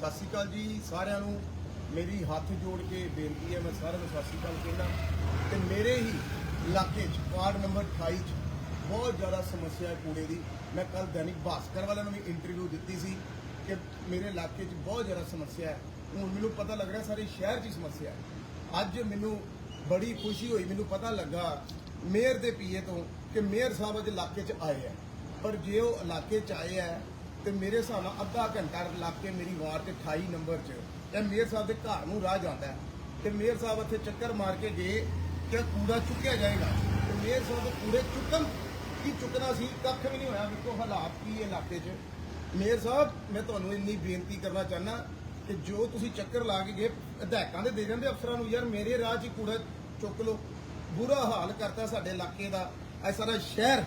ਸਤਿ ਸ਼੍ਰੀ ਅਕਾਲ ਜੀ ਸਾਰਿਆਂ ਨੂੰ। ਮੇਰੀ ਹੱਥ ਜੋੜ ਕੇ ਬੇਨਤੀ ਹੈ, ਮੈਂ ਸਾਰਿਆਂ ਨੂੰ ਸਤਿ ਸ਼੍ਰੀ ਅਕਾਲ ਕਹਿੰਦਾ। ਤੇ ਮੇਰੇ ਹੀ ਇਲਾਕੇ 'ਚ, ਵਾਰਡ ਨੰਬਰ 28 'ਚ ਬਹੁਤ ਜ਼ਿਆਦਾ ਸਮੱਸਿਆ ਹੈ ਕੂੜੇ ਦੀ। ਮੈਂ ਕੱਲ ਦੈਨਿਕ ਭਾਸਕਰ ਵਾਲਿਆਂ ਨੂੰ ਵੀ ਇੰਟਰਵਿਊ ਦਿੱਤੀ ਸੀ ਕਿ ਮੇਰੇ ਇਲਾਕੇ 'ਚ ਬਹੁਤ ਜ਼ਿਆਦਾ ਸਮੱਸਿਆ ਹੈ। ਹੁਣ ਮੈਨੂੰ ਪਤਾ ਲੱਗ ਰਿਹਾ ਸਾਰੇ ਸ਼ਹਿਰ 'ਚ ਹੀ ਸਮੱਸਿਆ ਹੈ। ਅੱਜ ਮੈਨੂੰ ਬੜੀ ਖੁਸ਼ੀ ਹੋਈ, ਮੈਨੂੰ ਪਤਾ ਲੱਗਾ ਮੇਅਰ ਦੇ ਪੀਏ ਤੋਂ ਕਿ ਮੇਅਰ ਸਾਹਿਬ ਅੱਜ ਇਲਾਕੇ 'ਚ ਆਏ ਆ ਪਰ ਜੇ ਉਹ ਇਲਾਕੇ 'ਚ ਆਏ ਆ ਤੇ ਮੇਰੇ ਹਿਸਾਬ ਨਾਲ ਅੱਧਾ ਘੰਟਾ ਲੱਗ ਕੇ ਮੇਰੀ ਵਾਰ ਤੇ 28 ਨੰਬਰ 'ਚ ਇਹ ਮੇਅਰ ਸਾਹਿਬ ਦੇ ਘਰ ਨੂੰ ਰਾਹ ਜਾਂਦਾ ਹੈ। ਤੇ ਮੇਅਰ ਸਾਹਿਬ ਇੱਥੇ ਚੱਕਰ ਮਾਰ ਕੇ ਗਏ ਕਿ ਕੂੜਾ ਚੁੱਕਿਆ ਜਾਏਗਾ। ਤੇ ਮੇਅਰ ਸਾਹਿਬ ਦੇ ਕੂੜੇ ਚੁੱਕਣ ਕੀ ਚੁੱਕਣਾ ਸੀ, ਕੱਖ ਵੀ ਨਹੀਂ ਹੋਇਆ। ਵੇਖੋ ਹਾਲਾਤ ਕੀ ਹੈ ਇਲਾਕੇ 'ਚ। ਮੇਅਰ ਸਾਹਿਬ, ਮੈਂ ਤੁਹਾਨੂੰ ਇੰਨੀ ਬੇਨਤੀ ਕਰਨਾ ਚਾਹਨਾ ਕਿ ਜੋ ਤੁਸੀਂ ਚੱਕਰ ਲਾ ਕੇ ਗਏ ਅਧਿਆਕਾਂ ਦੇ ਦੇ ਜਾਂਦੇ ਅਫਸਰਾਂ ਨੂੰ, ਯਾਰ ਮੇਰੇ ਰਾਹ 'ਚ ਕੂੜਾ ਚੁੱਕ ਲਓ। ਬੁਰਾ ਹਾਲ ਕਰਤਾ ਸਾਡੇ ਇਲਾਕੇ ਦਾ। ਇਹ ਸਾਰਾ ਸ਼ਹਿਰ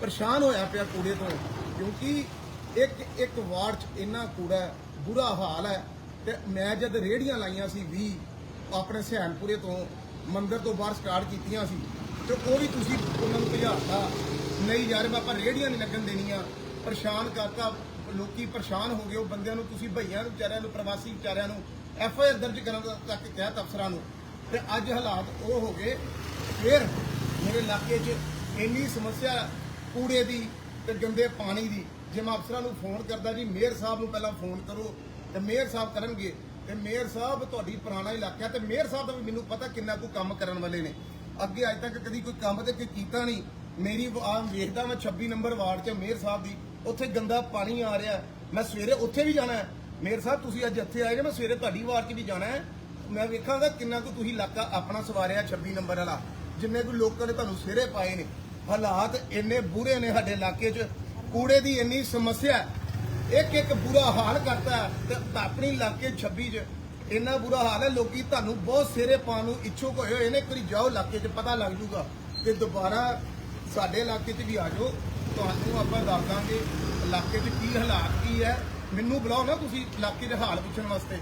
ਪਰੇਸ਼ਾਨ ਹੋਇਆ ਪਿਆ ਕੂੜੇ ਤੋਂ। ਕਿਉਂਕਿ ਇੱਕ ਇੱਕ ਵਾਰਡ 'ਚ ਇੰਨਾ ਕੂੜਾ ਹੈ, ਬੁਰਾ ਹਾਲ ਹੈ ਤੇ ਮੈਂ ਜਦ ਰੇੜੀਆਂ ਲਾਈਆਂ ਸੀ 20 ਆਪਣੇ ਸਿਆਣਪੁਰੇ ਤੋਂ ਮੰਦਿਰ ਤੋਂ ਬਾਹਰ ਸਟਾਰਟ ਕੀਤੀਆਂ ਸੀ ਤੇ ਉਹ ਵੀ ਤੁਸੀਂ ਉਹਨਾਂ ਨੂੰ ਭਜਾਤਾ। ਨਹੀਂ ਯਾਰ ਆਪਾਂ ਰੇੜੀਆਂ ਨਹੀਂ ਲੱਗਣ ਦੇਣੀਆਂ। ਪਰੇਸ਼ਾਨ ਕਰਤਾ ਲੋਕੀ ਪਰੇਸ਼ਾਨ ਹੋ ਗਏ ਉਹ ਬੰਦਿਆਂ ਨੂੰ ਤੁਸੀਂ ਭਈਆਂ ਨੂੰ ਵਿਚਾਰਿਆਂ ਨੂੰ ਪ੍ਰਵਾਸੀ ਵਿਚਾਰਿਆਂ ਨੂੰ ਐਫ ਆਈ ਆਰ ਦਰਜ ਕਰਨ ਦਾ ਤੱਕ ਕਹਿਤ ਅਫਸਰਾਂ ਨੂੰ। ਤੇ ਅੱਜ ਹਾਲਾਤ ਉਹ ਹੋ ਗਏ। ਫਿਰ ਮੇਰੇ ਇਲਾਕੇ 'ਚ ਇੰਨੀ ਸਮੱਸਿਆ ਕੂੜੇ ਦੀ ਤੇ ਗੰਦੇ ਪਾਣੀ ਦੀ ਜੇ ਮੈਂ ਅਫਸਰਾਂ ਨੂੰ ਫੋਨ ਕਰਦਾ ਜੀ, ਮੇਅਰ ਸਾਹਿਬ ਨੂੰ ਪਹਿਲਾਂ ਫੋਨ ਕਰੋ ਤੇ ਮੇਅਰ ਸਾਹਿਬ ਕਰਨਗੇ, ਤੇ ਮੇਅਰ ਸਾਹਿਬ ਤੁਹਾਡੀ ਪੁਰਾਣਾ ਇਲਾਕਾ ਤੇ ਮੇਅਰ ਸਾਹਿਬ ਦਾ ਵੀ ਮੈਨੂੰ ਪਤਾ ਕਿੰਨਾ ਕੁ ਕੰਮ ਕਰਨ ਵਾਲੇ ਨੇ। ਅੱਗੇ ਅੱਜ ਤੱਕ ਕਦੀ ਕੋਈ ਕੰਮ ਤੇ ਕੋਈ ਕੀਤਾ ਨਹੀਂ। ਮੇਰੀ ਆ ਵੇਖਦਾ ਮੈਂ 26 ਨੰਬਰ ਵਾਰਡ 'ਚ ਮੇਅਰ ਸਾਹਿਬ ਦੀ, ਉੱਥੇ ਗੰਦਾ ਪਾਣੀ ਆ ਰਿਹਾ ਮੈਂ ਸਵੇਰੇ ਉੱਥੇ ਵੀ ਜਾਣਾ ਹੈ। ਮੇਅਰ ਸਾਹਿਬ, ਤੁਸੀਂ ਅੱਜ ਇੱਥੇ ਆਏ ਜੇ, ਮੈਂ ਸਵੇਰੇ ਤੁਹਾਡੀ ਵਾਰਡ 'ਚ ਵੀ ਜਾਣਾ ਹੈ। ਮੈਂ ਵੇਖਾਂਗਾ ਕਿੰਨਾ ਕੁ ਤੁਸੀਂ ਇਲਾਕਾ ਆਪਣਾ ਸਵਾਰਿਆ 26 ਨੰਬਰ ਵਾਲਾ। ਜਿੰਨੇ ਕੁ ਲੋਕਾਂ ਨੇ ਤੁਹਾਨੂੰ ਸਿਰੇ ਪਾਏ ਨੇ। ਹਾਲਾਤ ਇੰਨੇ ਬੁਰੇ ਨੇ ਸਾਡੇ ਇਲਾਕੇ 'ਚ। ਕੂੜੇ ਦੀ ਇੰਨੀ ਸਮੱਸਿਆ ਇੱਕ ਇੱਕ ਬੁਰਾ ਹਾਲ ਕਰਤਾ ਹੈ ਤੇ ਆਪਣੀ ਇਲਾਕੇ 26 'ਚ ਇੰਨਾ ਬੁਰਾ ਹਾਲ ਹੈ, ਲੋਕੀ ਤੁਹਾਨੂੰ ਬਹੁਤ ਸਿਰੇ ਪਾਉਣ ਨੂੰ ਇੱਛੁਕ ਹੋਏ ਹੋਏ ਨੇ। ਇੱਕ ਜਾਓ ਇਲਾਕੇ 'ਚ, ਪਤਾ ਲੱਗ ਜੂਗਾ ਤੇ ਦੁਬਾਰਾ ਸਾਡੇ ਇਲਾਕੇ 'ਚ ਵੀ ਆ ਜਾਓ। ਤੁਹਾਨੂੰ ਆਪਾਂ ਦੱਸ ਦਾਂਗੇ ਇਲਾਕੇ 'ਚ ਕੀ ਹਾਲਾਤ ਕੀ ਹੈ। ਮੈਨੂੰ ਬੁਲਾਓ ਨਾ ਤੁਸੀਂ ਇਲਾਕੇ ਦੇ ਹਾਲ ਪੁੱਛਣ ਵਾਸਤੇ।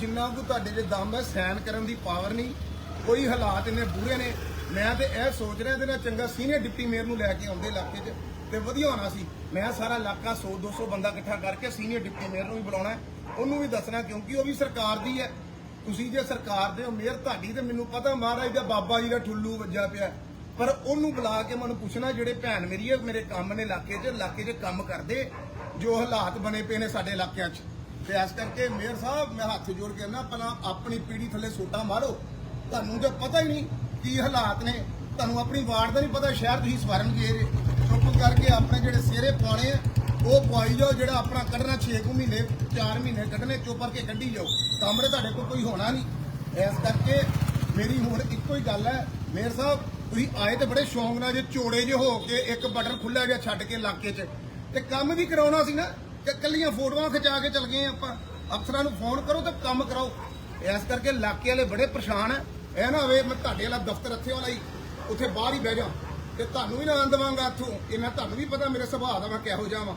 ਜਿੰਨਾ ਕੁ ਤੁਹਾਡੇ 'ਚ ਦਮ ਹੈ ਸਹਿਨ ਕਰਨ ਦੀ ਪਾਵਰ ਨਹੀਂ। ਕੋਈ ਹਾਲਾਤ ਇੰਨੇ ਬੁਰੇ ਨੇ। ਮੈਂ ਤੇ ਇਹ ਸੋਚ ਰਿਹਾ ਇਹਦੇ ਨਾਲ ਚੰਗਾ ਸੀਨੀਅਰ ਡਿਪਟੀ ਮੇਅਰ ਨੂੰ ਲੈ ਕੇ ਆਉਂਦੇ ਇਲਾਕੇ 'ਚ ਤੇ ਵਧੀਆ ਹੋਣਾ ਸੀ। ਮੈਂ ਸਾਰਾ ਇਲਾਕਾ 100 200 ਬੰਦਾ ਇਕੱਠਾ ਕਰਕੇ ਸੀਨੀਅਰ ਡਿਪਟੀ ਮੇਅਰ ਨੂੰ ਵੀ ਬੁਲਾਉਣਾ ਉਹਨੂੰ ਵੀ ਦੱਸਣਾ ਕਿਉਂਕਿ ਉਹ ਵੀ ਸਰਕਾਰ ਦੀ ਹੈ। ਤੁਸੀਂ ਜੇ ਸਰਕਾਰ ਦੇ ਹੋ, ਮੇਅਰ ਤੁਹਾਡੀ ਤੇ ਮੈਨੂੰ ਪਤਾ, ਮਹਾਰਾਜ ਦਾ ਬਾਬਾ ਜੀ ਦਾ ਠੁੱਲੂ ਵੱਜਾ ਪਿਆ ਪਰ ਉਹਨੂੰ ਬੁਲਾ ਕੇ ਮੈਨੂੰ ਪੁੱਛਣਾ, ਜਿਹੜੇ ਭੈਣ ਮੇਰੀ ਹੈ, ਮੇਰੇ ਕੰਮ ਨੇ ਇਲਾਕੇ 'ਚ ਇਲਾਕੇ 'ਚ ਕੰਮ ਕਰਦੇ, ਜੋ ਹਾਲਾਤ ਬਣੇ ਪਏ ਨੇ ਸਾਡੇ ਇਲਾਕਿਆਂ 'ਚ। ਤੇ ਇਸ ਕਰਕੇ ਮੇਅਰ ਸਾਹਿਬ, ਮੈਂ ਹੱਥ ਜੋੜ ਕੇ ਨਾ ਪਹਿਲਾਂ ਆਪਣੀ ਪੀੜੀ ਥੱਲੇ ਸੋਟਾ ਮਾਰੋ। ਤੁਹਾਨੂੰ ਤਾਂ ਪਤਾ ਹੀ ਨਹੀਂ ਕੀ ਹਾਲਾਤ ਨੇ। ਤੁਹਾਨੂੰ ਆਪਣੀ ਵਾਰਡ ਦਾ ਨਹੀਂ ਪਤਾ, ਸ਼ਹਿਰ ਤੁਸੀਂ ਸਵਰਨ ਗਏ ਚੁੱਪ ਕਰਕੇ ਆਪਣੇ ਜਿਹੜੇ ਸਿਹਰੇ ਪਾਉਣੇ ਆ, ਉਹ ਪਵਾਈ ਜਾਓ, ਜਿਹੜਾ ਆਪਣਾ ਕੱਢਣਾ 6 ਮਹੀਨੇ 4 ਮਹੀਨੇ ਕੱਢਣੇ, ਚੁੱਪ ਕਰਕੇ ਕੱਢੀ ਜਾਓ। ਸਾਹਮਣੇ ਤੁਹਾਡੇ ਕੋਲ ਕੋਈ ਹੋਣਾ ਨਹੀਂ। ਇਸ ਕਰਕੇ ਮੇਰੀ ਹੁਣ ਇੱਕੋ ਹੀ ਗੱਲ ਹੈ, ਮੇਅਰ ਸਾਹਿਬ, ਤੁਸੀਂ ਆਏ ਤੇ ਬੜੇ ਸ਼ੌਂਕ ਨਾਲ ਜੇ ਚੋੜੇ ਜੇ ਹੋ ਕੇ ਇੱਕ ਬਟਨ ਖੁੱਲਿਆ ਜਿਹਾ ਛੱਡ ਕੇ ਇਲਾਕੇ 'ਚ। ਤੇ ਕੰਮ ਵੀ ਕਰਾਉਣਾ ਸੀ ਨਾ, ਕਿ ਕੱਲੀਆਂ ਫੋਟੋਆਂ ਖਿਚਾ ਕੇ ਚੱਲ ਗਏ ਆਪਾਂ। ਅਫਸਰਾਂ ਨੂੰ ਫੋਨ ਕਰੋ ਤੇ ਕੰਮ ਕਰਾਓ। ਇਸ ਕਰਕੇ ਇਲਾਕੇ ਵਾਲੇ ਬੜੇ ਪਰੇਸ਼ਾਨ ਹੈ। ਇਹ ਨਾ ਹੋਵੇ ਮੈਂ ਤੁਹਾਡੇ ਵਾਲਾ ਦਫ਼ਤਰ ਇੱਥੇ ਵਾਲਾ ਹੀ, ਉੱਥੇ ਬਾਹਰ ਹੀ ਬਹਿ ਜਾ ਤੇ ਤੁਹਾਨੂੰ ਵੀ ਨਾ ਆਣ ਦੇਵਾਂਗਾ ਇੱਥੋਂ। ਇਹ ਮੈਂ ਤੁਹਾਨੂੰ ਵੀ ਪਤਾ, ਮੇਰੇ ਸੁਭਾਅ ਦਾ ਮੈਂ ਕਿਹੋ ਜਿਹਾ ਵਾਂ।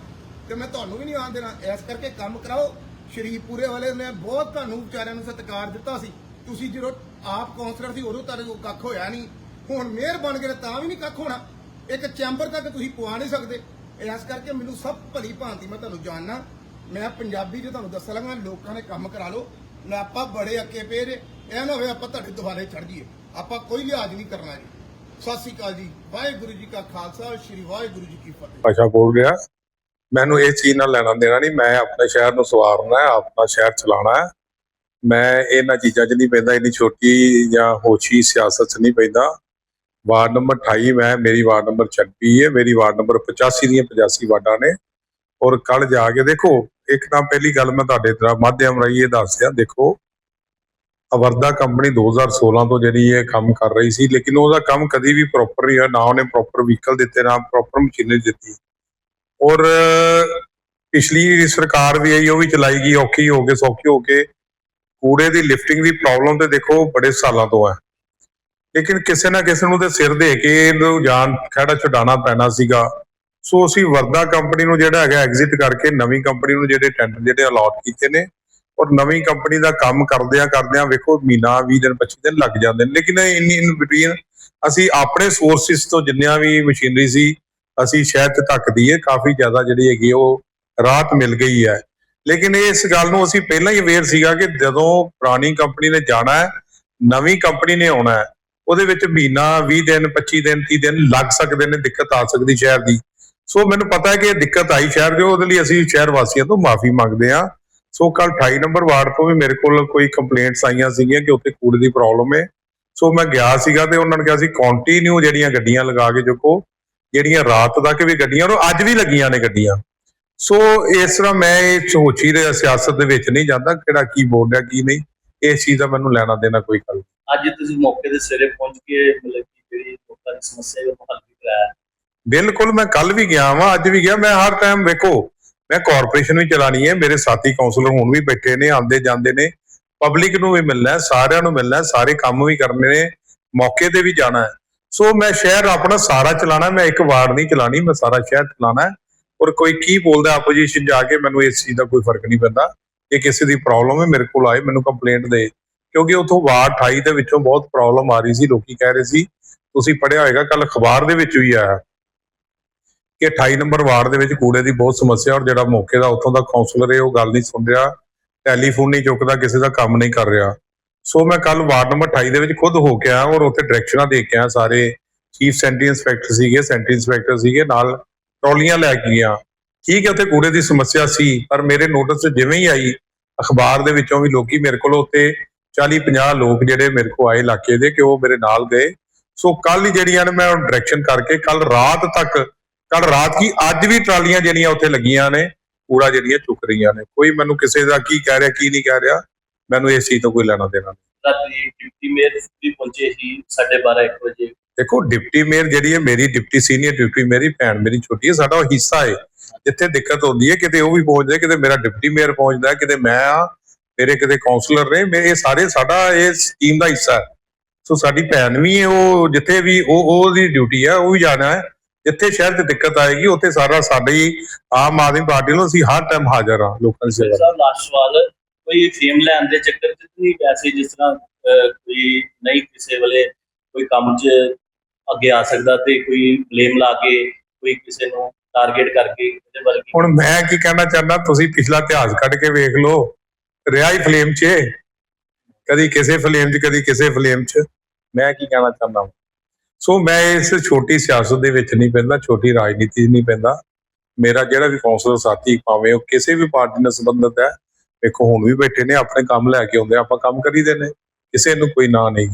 ਤੇ ਮੈਂ ਤੁਹਾਨੂੰ ਵੀ ਨਹੀਂ ਆਣ ਦੇਣਾ। ਇਸ ਕਰਕੇ ਕੰਮ ਕਰਾਓ। ਸ਼ਰੀਫਪੁਰੇ ਵਾਲੇ ਨੇ ਬਹੁਤ ਤੁਹਾਨੂੰ ਵਿਚਾਰਿਆਂ ਨੂੰ ਸਤਿਕਾਰ ਦਿੱਤਾ ਸੀ। ਤੁਸੀਂ ਜਦੋਂ ਆਪ ਕਾਉਂਸਲਰ ਸੀ, ਉਦੋਂ ਤੱਕ ਕੱਖ ਹੋਇਆ ਨਹੀਂ। ਹੁਣ ਮੇਅਰ ਬਣ ਗਏ ਨੇ, ਤਾਂ ਵੀ ਨਹੀਂ ਕੱਖ ਹੋਣਾ। ਇੱਕ ਚੈਂਬਰ ਤੱਕ ਤੁਸੀਂ ਪਵਾ ਨਹੀਂ ਸਕਦੇ। ਇਸ ਕਰਕੇ ਮੈਨੂੰ ਸਭ ਭਲੀ ਭਾਂਤੀ ਮੈਂ ਤੁਹਾਨੂੰ ਜਾਣਨਾ। ਮੈਂ ਪੰਜਾਬੀ ਜੇ ਤੁਹਾਨੂੰ ਦੱਸ ਲਾਂਗਾ, ਲੋਕਾਂ ਨੇ ਕੰਮ ਕਰਾ ਲਓ। ਨਾ ਆਪਾਂ ਬੜੇ ਅੱਕੇ ਪਏ ਜੇ। ਇਹ ਨਾ ਹੋਵੇ ਆਪਾਂ ਤੁਹਾਡੇ ਦੁਆਰੇ ਚੜ ਜਾਈਏ। ਆਪਾਂ ਕੋਈ ਲਿਹਾਜ਼ ਨਹੀਂ ਕਰਨਾ ਜੀ। ਸਤਿ ਸ਼੍ਰੀ ਅਕਾਲ ਜੀ। ਵਾਹਿਗੁਰੂ ਜੀ ਕਾ ਖਾਲਸਾ, ਸ੍ਰੀ ਵਾਹਿਗੁਰੂ ਜੀ ਕੀ ਫਤਿਹ। ਭਾਸ਼ਾ ਬੋਲ ਰਿਹਾ ਮੈਨੂੰ ਇਸ ਚੀਜ਼ ਨਾਲ ਲੈਣਾ ਦੇਣਾ ਨਹੀਂ। ਮੈਂ ਆਪਣੇ ਸ਼ਹਿਰ ਨੂੰ ਸਵਾਰਨਾ ਹੈ, ਆਪਣਾ ਸ਼ਹਿਰ ਚਲਾਉਣਾ ਹੈ। ਮੈਂ ਇਹਨਾਂ ਚੀਜ਼ਾਂ 'ਚ ਨਹੀਂ ਪੈਂਦਾ, ਇੰਨੀ ਛੋਟੀ ਜਾਂ ਹੋਛੀ ਸਿਆਸਤ 'ਚ ਨਹੀਂ ਪੈਂਦਾ। ਵਾਰਡ ਨੰਬਰ 28 ਮੈਂ, ਮੇਰੀ ਵਾਰਡ ਨੰਬਰ 26 ਹੈ, ਮੇਰੀ ਵਾਰਡ ਨੰਬਰ 85 ਦੀਆਂ 85 ਵਾਰਡਾਂ ਨੇ। ਔਰ ਕੱਲ ਜਾ ਕੇ ਦੇਖੋ, ਇੱਕ ਤਾਂ ਪਹਿਲੀ ਗੱਲ ਮੈਂ ਤੁਹਾਡੇ ਤਰ੍ਹਾਂ ਮਾਧਿਅਮ ਰਾਹੀਂ ਇਹ ਦੱਸਿਆ ਦੇਖੋ ਅਵਰਦਾ ਕੰਪਨੀ 2016 ਤੋਂ ਜਿਹੜੀ ਇਹ ਕੰਮ ਕਰ ਰਹੀ ਸੀ, ਲੇਕਿਨ ਉਹਦਾ ਕੰਮ ਕਦੀ ਵੀ ਪ੍ਰੋਪਰ ਨਹੀਂ ਹੋਇਆ ਨਾ ਉਹਨੇ ਪ੍ਰੋਪਰ ਵਹੀਕਲ ਦਿੱਤੇ, ਨਾ ਪ੍ਰੋਪਰ ਮਸ਼ੀਨਰੀ ਦਿੱਤੀ। ਔਰ ਪਿਛਲੀ ਸਰਕਾਰ ਵੀ ਆਈ, ਉਹ ਵੀ ਚਲਾਈ ਗਈ, ਔਖੀ ਹੋ ਕੇ ਸੌਖੀ ਹੋ ਕੇ ਕੂੜੇ ਦੀ ਲਿਫਟਿੰਗ ਦੀ ਪ੍ਰੋਬਲਮ ਤੇ ਦੇਖੋ ਬੜੇ ਸਾਲਾਂ ਤੋਂ ਹੈ ਲੇਕਿਨ ਕਿਸੇ ਨਾ ਕਿਸੇ ਨੂੰ ਤੇ ਸਿਰ ਦੇ ਕੇ ਇਹਨੂੰ ਜਾਨ ਖੜਾ ਛਡਾਣਾ ਪੈਣਾ ਸੀਗਾ। ਸੋ ਅਸੀਂ ਵਰਦਾ ਕੰਪਨੀ ਨੂੰ ਜਿਹੜਾ ਹੈਗਾ ਐਗਜ਼ਿਟ ਕਰਕੇ ਨਵੀਂ ਕੰਪਨੀ ਨੂੰ ਜਿਹੜੇ ਟੈਂਡਰ ਜਿਹੜੇ ਅਲਾਟ ਕੀਤੇ ਨੇ ਔਰ ਨਵੀਂ ਕੰਪਨੀ ਦਾ ਕੰਮ ਕਰਦਿਆਂ ਕਰਦਿਆਂ ਵੇਖੋ ਮਹੀਨਾ 20 ਦਿਨ 25 ਦਿਨ ਲੱਗ ਜਾਂਦੇ ਨੇ। ਲੇਕਿਨ ਇਨ ਇਨ ਬਿਟਵੀਨ ਅਸੀਂ ਆਪਣੇ ਸੋਰਸਿਸ ਤੋਂ ਜਿੰਨੀਆਂ ਵੀ ਮਸ਼ੀਨਰੀ ਸੀ, ਅਸੀਂ ਸ਼ਹਿਰ 'ਚ ਧੱਕ ਹੈ ਕਾਫੀ ਜ਼ਿਆਦਾ ਜਿਹੜੀ ਹੈਗੀ ਉਹ ਰਾਹਤ ਮਿਲ ਗਈ ਹੈ। ਲੇਕਿਨ ਇਸ ਗੱਲ ਨੂੰ ਅਸੀਂ ਪਹਿਲਾਂ ਹੀ ਅਵੇਅਰ ਸੀਗਾ ਕਿ ਜਦੋਂ ਪੁਰਾਣੀ ਕੰਪਨੀ ਨੇ ਜਾਣਾ ਹੈ, ਨਵੀਂ ਕੰਪਨੀ ਨੇ ਆਉਣਾ ਹੈ, ਉਹਦੇ ਵਿੱਚ ਮਹੀਨਾ 20 ਦਿਨ 25 ਦਿਨ 30 ਦਿਨ ਲੱਗ ਸਕਦੇ ਨੇ, ਦਿੱਕਤ ਆ ਸਕਦੀ ਸ਼ਹਿਰ ਦੀ। ਸੋ ਮੈਨੂੰ ਪਤਾ ਹੈ ਕਿ ਇਹ ਦਿੱਕਤ ਆਈ ਸ਼ਹਿਰ ਦੇ, ਉਹਦੇ ਲਈ ਅਸੀਂ ਸ਼ਹਿਰ ਵਾਸੀਆਂ ਤੋਂ ਮਾਫੀ ਮੰਗਦੇ ਹਾਂ। ਸੋ ਕੱਲ 28 ਨੰਬਰ ਵਾਰਡ ਤੋਂ ਵੀ ਮੇਰੇ ਕੋਲ ਕੋਈ ਕੰਪਲੇਂਟਸ ਆਈਆਂ ਸੀਗੀਆਂ ਕਿ ਉੱਥੇ ਕੂੜੇ ਦੀ ਪ੍ਰੋਬਲਮ ਹੈ। ਸੋ ਮੈਂ ਗਿਆ ਸੀਗਾ ਤੇ ਉਹਨਾਂ ਨੇ ਕਿਹਾ ਸੀ ਕੰਟੀਨਿਊ ਜਿਹੜੀਆਂ ਗੱਡੀਆਂ ਲਗਾ ਕੇ ਚੁੱਕੋ ਜਿਹੜੀਆਂ ਰਾਤ ਤੱਕ ਵੀ ਗੱਡੀਆਂ ਔਰ ਅੱਜ ਵੀ ਲੱਗੀਆਂ ਨੇ ਗੱਡੀਆਂ। ਸੋ ਇਸ ਤਰ੍ਹਾਂ ਮੈਂ ਇਹ ਸੋਚੀ ਦੇ ਸਿਆਸਤ ਦੇ ਵਿੱਚ ਨਹੀਂ ਜਾਂਦਾ ਕਿਹੜਾ ਕੀ ਬੋਲ ਰਿਹਾ ਕੀ ਨਹੀਂ। ਇਸ ਚੀਜ਼ ਦਾ ਮੈਨੂੰ ਲੈਣਾ ਦੇਣਾ ਕੋਈ ਗੱਲ। ਅੱਜ ਤੁਸੀਂ ਮੌਕੇ ਦੇ ਸਿਰੇ ਪਹੁੰਚ ਕੇ ਮਤਲਬ ਕਿ ਜਿਹੜੀ ਲੋਕਾਂ ਦੀ ਸਮੱਸਿਆ ਉਹ ਹੱਲ ਵੀ ਕਰਾਇਆ। ਬਿਲਕੁਲ ਮੈਂ ਕੱਲ ਵੀ ਗਿਆ ਵਾਂ ਅੱਜ ਵੀ ਗਿਆ ਮੈਂ ਹਰ ਟਾਈਮ ਵੇਖੋ ਮੈਂ ਕਾਰਪੋਰੇਸ਼ਨ ਵੀ ਚਲਾਣੀ ਹੈ, ਮੇਰੇ ਸਾਥੀ ਕਾਉਂਸਲਰ ਹੁਣ ਵੀ ਬੈਠੇ ਨੇ, ਆਉਂਦੇ ਜਾਂਦੇ ਨੇ। ਪਬਲਿਕ ਨੂੰ ਵੀ ਮਿਲਣਾ ਸਾਰਿਆਂ ਨੂੰ ਮਿਲਣਾ ਸਾਰੇ ਕੰਮ ਵੀ ਕਰਨੇ ਨੇ, ਮੌਕੇ ਤੇ ਵੀ ਜਾਣਾ ਹੈ। ਸੋ ਮੈਂ ਸ਼ਹਿਰ ਆਪਣਾ ਸਾਰਾ ਚਲਾਣਾ, ਮੈਂ ਇੱਕ ਵਾਰਡ ਨਹੀਂ ਚਲਾਣੀ, ਮੈਂ ਸਾਰਾ ਸ਼ਹਿਰ ਚਲਾਣਾ ਔਰ ਕੋਈ ਕੀ ਬੋਲਦਾ ਆਪੋਜੀਸ਼ਨ ਜਾ ਕੇ, ਮੈਨੂੰ ਇਸ ਚੀਜ਼ ਦਾ ਕੋਈ ਫ਼ਰਕ ਨਹੀਂ ਪੈਂਦਾ। ਜੇ ਕਿਸੇ ਦੀ ਪ੍ਰੋਬਲਮ ਹੈ, ਮੇਰੇ ਕੋਲ ਆਏ, ਮੈਨੂੰ ਕੰਪਲੇਂਟ ਦੇ। ਕਿਉਂਕਿ ਉਥੋਂ ਵਾਰਡ 28 ਦੇ ਵਿੱਚੋਂ ਬਹੁਤ ਪ੍ਰੋਬਲਮ ਆ ਰਹੀ ਸੀ, ਲੋਕੀ ਕਹਿ ਰਹੇ ਸੀ, ਤੁਸੀਂ ਪੜਿਆ ਹੋਏਗਾ ਕੱਲ ਅਖਬਾਰ ਦੇ ਵਿੱਚ ਵੀ ਆਇਆ। ਕਿ 28 ਨੰਬਰ ਵਾਰਡ ਦੇ ਵਿੱਚ ਕੂੜੇ ਦੀ ਬਹੁਤ ਸਮੱਸਿਆ ਔਰ ਜਿਹੜਾ ਮੌਕੇ ਦਾ ਉੱਥੋਂ ਦਾ ਕਾਉਂਸਲਰ ਹੈ, ਉਹ ਗੱਲ ਨਹੀਂ ਸੁਣ ਰਿਹਾ ਟੈਲੀਫੋਨ ਨਹੀਂ ਚੁੱਕਦਾ, ਕਿਸੇ ਦਾ ਕੰਮ ਨਹੀਂ ਕਰ ਰਿਹਾ। ਸੋ ਮੈਂ ਕੱਲ ਵਾਰਡ ਨੰਬਰ 28 ਦੇ ਵਿੱਚ ਖੁਦ ਹੋ ਕੇ ਆਇਆ ਔਰ ਉੱਥੇ ਡਾਇਰੈਕਸ਼ਨਾਂ ਦੇ ਕੇ ਆਇਆ, ਸਾਰੇ ਚੀਫ ਸੈਂਟਰੀ ਇੰਸਪੈਕਟਰ ਸੀਗੇ ਸੈਂਟਰੀ ਇੰਸਪੈਕਟਰ ਸੀਗੇ, ਨਾਲ ਟਰਾਲੀਆਂ ਲੈ ਕੇ ਗਿਆ। ਠੀਕ ਹੈ, ਉੱਥੇ ਕੂੜੇ ਦੀ ਸਮੱਸਿਆ ਸੀ, ਪਰ ਮੇਰੇ ਨੋਟਿਸ 'ਚ ਜਿਵੇਂ ਹੀ ਆਈ, ਅਖਬਾਰ ਦੇ ਵਿੱਚੋਂ ਵੀ ਲੋਕੀ ਮੇਰੇ ਕੋਲ ਉੱਤੇ 40 50 ਲੋਕ ਜਿਹੜੇ ਮੇਰੇ ਕੋਲ ਆਏ ਇਲਾਕੇ ਦੇ, ਕਿ ਉਹ ਮੇਰੇ ਨਾਲ ਗਏ। ਸੋ ਕੱਲ ਜਿਹੜੀਆਂ ਨੇ ਮੈਂ ਡਾਇਰੈਕਸ਼ਨ ਕਰਕੇ ਕੱਲ ਰਾਤ ਤੱਕ ਕੱਲ ਰਾਤ ਕੀ ਅੱਜ ਵੀ ਟਰਾਲੀਆਂ ਜਿਹੜੀਆਂ ਉੱਥੇ ਲੱਗੀਆਂ ਨੇ ਕੂੜਾ ਜਿਹੜੀਆਂ ਚੁੱਕ ਰਹੀਆਂ ਨੇ। ਕੋਈ ਮੈਨੂੰ ਕਿਸੇ ਦਾ ਕੀ ਕਹਿ ਰਿਹਾ ਕੀ ਨਹੀਂ ਕਹਿ ਰਿਹਾ ਮੈਨੂੰ ਇਸ ਚੀਜ਼ ਤੋਂ ਕੋਈ ਲੈਣਾ ਦੇਣਾ ਨਹੀਂ। ਰਾਤੀ ਡਿਪਟੀ ਮੇਅਰ ਵੀ ਪਹੁੰਚੇ ਸੀ 12:30 1 ਵਜੇ। ਦੇਖੋ ਡਿਪਟੀ ਮੇਅਰ ਜਿਹੜੀ ਹੈ ਮੇਰੀ ਡਿਪਟੀ ਸੀਨੀਅਰ ਡਿਪਟੀ ਮੇਰੀ ਭੈਣ ਮੇਰੀ ਛੋਟੀ ਹੈ ਸਾਡਾ ਉਹ ਹਿੱਸਾ ਹੈ। ਜਿੱਥੇ ਦਿੱਕਤ ਹੁੰਦੀ ਹੈ ਕਿਤੇ ਉਹ ਵੀ ਪਹੁੰਚਦਾ ਕਿਤੇ ਮੇਰਾ ਡਿਪਟੀ ਮੇਅਰ ਪਹੁੰਚਦਾ ਕਿਤੇ ਮੈਂ ਆ ਮੇਰੇ ਕਿਤੇ ਕਾਉਂਸਲਰ ਨੇ ਮੇ ਇਹ ਸਾਰੇ ਸਾਡਾ ਇਹ ਟੀਮ ਦਾ ਹਿੱਸਾ ਹੈ। ਸੋ ਸਾਡੀ ਭੈਣ ਵੀ ਹੈ ਉਹ ਜਿੱਥੇ ਵੀ ਉਹ ਉਹਦੀ ਡਿਊਟੀ ਹੈ ਉਹ ਵੀ ਜਾਣਾ ਹੈ। ਜਿੱਥੇ ਸ਼ਹਿਰ 'ਚ ਦਿੱਕਤ ਆਏਗੀ ਉੱਥੇ ਸਾਰਾ ਸਾਡੀ ਆਮ ਆਦਮੀ ਪਾਰਟੀ ਨੂੰ ਅਸੀਂ ਹਰ ਟਾਈਮ ਹਾਜ਼ਰ ਹਾਂ ਲੋਕਾਂ ਦੀ ਸੇਵਾ ਲਾਸਟ ਸਵਾਲ ਕੋਈ ਫੇਮ ਲੈਣ ਦੇ ਚੱਕਰ 'ਚ ਨਹੀਂ ਵੈਸੇ ਜਿਸ ਤਰ੍ਹਾਂ ਕੋਈ ਨਹੀਂ ਕਿਸੇ ਵੇਲੇ ਕੋਈ ਕੰਮ 'ਚ ਅੱਗੇ ਆ ਸਕਦਾ ਤੇ ਕੋਈ ਬਲੇਮ ਲਾ ਕੇ ਕੋਈ ਕਿਸੇ ਨੂੰ ਟਾਰਗੇਟ ਕਰਕੇ ਇਹਦੇ ਵੱਲ ਕੀ ਹੁਣ ਮੈਂ ਕੀ ਕਹਿਣਾ ਚਾਹੁੰਦਾ ਤੁਸੀਂ ਪਿਛਲਾ ਇਤਿਹਾਸ ਕੱਢ ਕੇ ਵੇਖ ਲਓ ਰਿਹਾ ਹੀ ਫਲੇਮ 'ਚ। ਕਦੀ ਕਿਸੇ ਫਲੇਮ 'ਚ ਕਦੀ ਕਿਸੇ ਫਲੇਮ 'ਚ। ਮੈਂ ਕੀ ਕਹਿਣਾ ਚਾਹੁੰਦਾ ਸੋ ਮੈਂ ਇਸ ਛੋਟੀ ਸਿਆਸਤ ਦੇ ਵਿੱਚ ਨਹੀਂ ਪੈਂਦਾ, ਛੋਟੀ ਰਾਜਨੀਤੀ 'ਚ ਨਹੀਂ ਪੈਂਦਾ। ਮੇਰਾ ਜਿਹੜਾ ਵੀ ਕੌਂਸਲਰ ਸਾਥੀ ਭਾਵੇਂ ਉਹ ਕਿਸੇ ਵੀ ਪਾਰਟੀ ਨਾਲ ਸੰਬੰਧਿਤ ਹੈ, ਵੇਖੋ ਹੁਣ ਵੀ ਬੈਠੇ ਨੇ, ਆਪਣੇ ਕੰਮ ਲੈ ਕੇ ਆਉਂਦੇ ਆਪਾਂ ਕੰਮ ਕਰੀਦੇ ਨੇ ਕਿਸੇ ਨੂੰ ਕੋਈ ਨਾ ਨਹੀਂ।